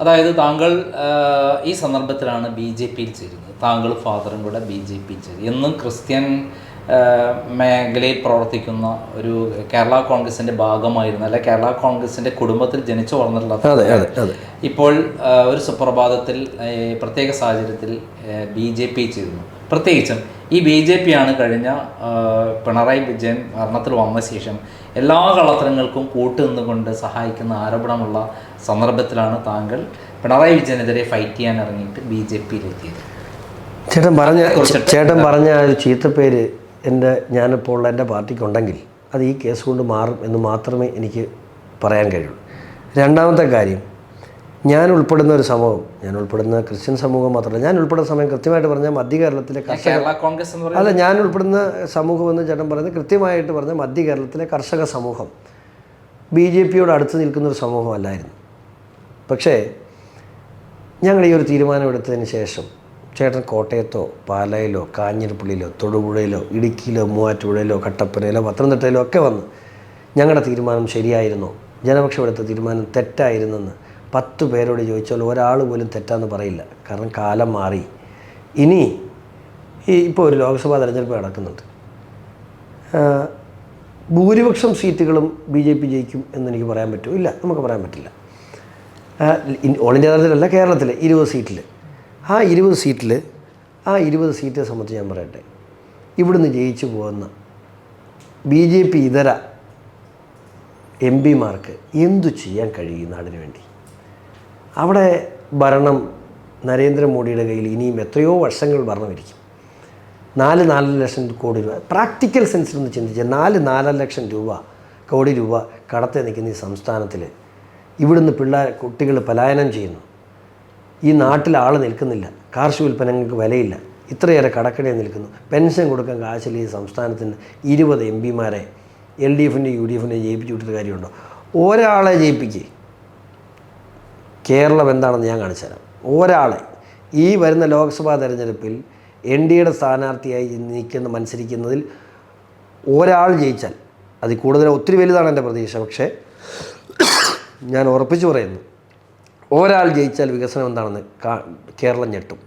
അതായത് താങ്കൾ ഈ സന്ദർഭത്തിലാണ് ബി ജെ പിയിൽ ചേരുന്നത്. താങ്കൾ ഫാദറും കൂടെ ബി ജെ പിയിൽ ചേരും എന്നും ക്രിസ്ത്യൻ മേഖലയിൽ പ്രവർത്തിക്കുന്ന ഒരു കേരള കോൺഗ്രസിന്റെ ഭാഗമായിരുന്നു. അല്ലെ കേരള കോൺഗ്രസിന്റെ കുടുംബത്തിൽ ജനിച്ചു വളർന്നിട്ടുള്ള ഇപ്പോൾ ഒരു സുപ്രഭാതത്തിൽ പ്രത്യേക സാഹചര്യത്തിൽ ബി ജെ പി ചേരുന്നു. പ്രത്യേകിച്ചും ഈ ബി ജെ പി ആണ് കഴിഞ്ഞ പിണറായി വിജയൻ ഭരണത്തിൽ വന്ന ശേഷം എല്ലാ കള്ളത്തരങ്ങൾക്കും കൂട്ടുനിന്നുകൊണ്ട് സഹായിക്കുന്ന ആരോപണമുള്ള സന്ദർഭത്തിലാണ് താങ്കൾ പിണറായി വിജയനെതിരെ ഫൈറ്റ് ചെയ്യാൻ ഇറങ്ങിയിട്ട് ബി ജെ പിയിലെത്തിയത്. ചേട്ടൻ പറഞ്ഞ ചേട്ടൻ പറഞ്ഞ ആ ഒരു ചീത്തപ്പേര് എന്റെ ഞാനിപ്പോൾ ഉള്ള എന്റെ പാർട്ടിക്കുണ്ടെങ്കിൽ അത് ഈ കേസ് കൊണ്ട് മാറും എന്ന് മാത്രമേ എനിക്ക് പറയാൻ കഴിയുള്ളൂ. രണ്ടാമത്തെ കാര്യം ഞാൻ ഉൾപ്പെടുന്ന ഒരു സമൂഹം ഞാൻ ഉൾപ്പെടുന്ന ക്രിസ്ത്യൻ സമൂഹം മാത്രമല്ല ഞാൻ ഉൾപ്പെടുന്ന സമയം കൃത്യമായിട്ട് പറഞ്ഞാൽ മധ്യ കേരളത്തിലെ കർഷക കോൺഗ്രസ് അല്ല ഞാൻ ഉൾപ്പെടുന്ന സമൂഹം എന്ന് ചേട്ടൻ പറയുന്നത് കൃത്യമായിട്ട് പറഞ്ഞാൽ മധ്യ കേരളത്തിലെ കർഷക സമൂഹം. ബി ജെ പിയോട് അടുത്ത് നിൽക്കുന്ന ഒരു സമൂഹമല്ലായിരുന്നു പക്ഷേ ഞങ്ങൾ ഈ ഒരു തീരുമാനം എടുത്തതിന് ശേഷം ചേട്ടൻ കോട്ടയത്തോ പാലയിലോ കാഞ്ഞിരപ്പള്ളിയിലോ തൊടുപുഴയിലോ ഇടുക്കിയിലോ മൂവാറ്റുപുഴയിലോ കട്ടപ്പനയിലോ പത്തനംതിട്ടയിലോ ഒക്കെ വന്ന് ഞങ്ങളുടെ തീരുമാനം ശരിയായിരുന്നോ. ജനപക്ഷം എടുത്ത തീരുമാനം തെറ്റായിരുന്നെന്ന് പത്ത് പേരോട് ചോദിച്ചാൽ ഒരാൾ പോലും തെറ്റാന്ന് പറയില്ല. കാരണം കാലം മാറി. ഇനി ഈ ഇപ്പോൾ ഒരു ലോക്സഭാ തെരഞ്ഞെടുപ്പ് നടക്കുന്നുണ്ട്. ഭൂരിപക്ഷം സീറ്റുകളും ബി ജെ പി ജയിക്കും എന്നെനിക്ക് പറയാൻ പറ്റുമോ ഇല്ല നമുക്ക് പറയാൻ പറ്റില്ല. ഓൾ ഇന്ത്യ തലത്തിലല്ല കേരളത്തിൽ ഇരുപത് സീറ്റിൽ ആ ഇരുപത് സീറ്റിൽ ആ ഇരുപത് സീറ്റിനെ സംബന്ധിച്ച് ഞാൻ പറയട്ടെ. ഇവിടുന്ന് ജയിച്ചു പോകുന്ന ബി ജെ പി ഇതര എം പിമാർക്ക് എന്തു ചെയ്യാൻ കഴിയും നാടിന് വേണ്ടി? അവിടെ ഭരണം നരേന്ദ്രമോദിയുടെ കയ്യിൽ ഇനിയും എത്രയോ വർഷങ്ങൾ ഭരണമിരിക്കും. നാല് നാല് ലക്ഷം കോടി രൂപ. പ്രാക്ടിക്കൽ സെൻസിൽ ഒന്ന് ചിന്തിച്ചാൽ നാല് നാലര ലക്ഷം രൂപ കോടി രൂപ കടത്തെ നിൽക്കുന്ന ഈ സംസ്ഥാനത്തിൽ ഇവിടുന്ന് പിള്ളേർ കുട്ടികൾ പലായനം ചെയ്യുന്നു. ഈ നാട്ടിൽ ആൾ നിൽക്കുന്നില്ല. കാർഷിക ഉൽപ്പന്നങ്ങൾക്ക് വിലയില്ല. ഇത്രയേറെ കടക്കടയിൽ നിൽക്കുന്നു. പെൻഷൻ കൊടുക്കാൻ കാശില്ല ഈ സംസ്ഥാനത്തിന്. ഇരുപത് എം പിമാരെ എൽ ഡി എഫിന്റെ യു ഡി എഫിന്റെ ജയിപ്പിച്ചു വിട്ടിട്ട് കാര്യമുണ്ടോ? ഒരാളെ ജയിപ്പിക്കേ. കേരളം എന്താണെന്ന് ഞാൻ കാണിച്ചു തരാം. ഒരാളെ ഈ വരുന്ന ലോക്സഭാ തെരഞ്ഞെടുപ്പിൽ എൻ ഡി എയുടെ സ്ഥാനാർത്ഥിയായി നിൽക്കുന്ന മത്സരിക്കുന്നതിൽ ഒരാൾ ജയിച്ചാൽ അതിൽ കൂടുതൽ ഒത്തിരി വലുതാണ് എന്റെ പ്രതീക്ഷ. പക്ഷേ ഞാൻ ഉറപ്പിച്ചു പറയുന്നു ഒരാൾ ജയിച്ചാൽ വികസനം എന്താണെന്ന് കേരളം ഞെട്ടും.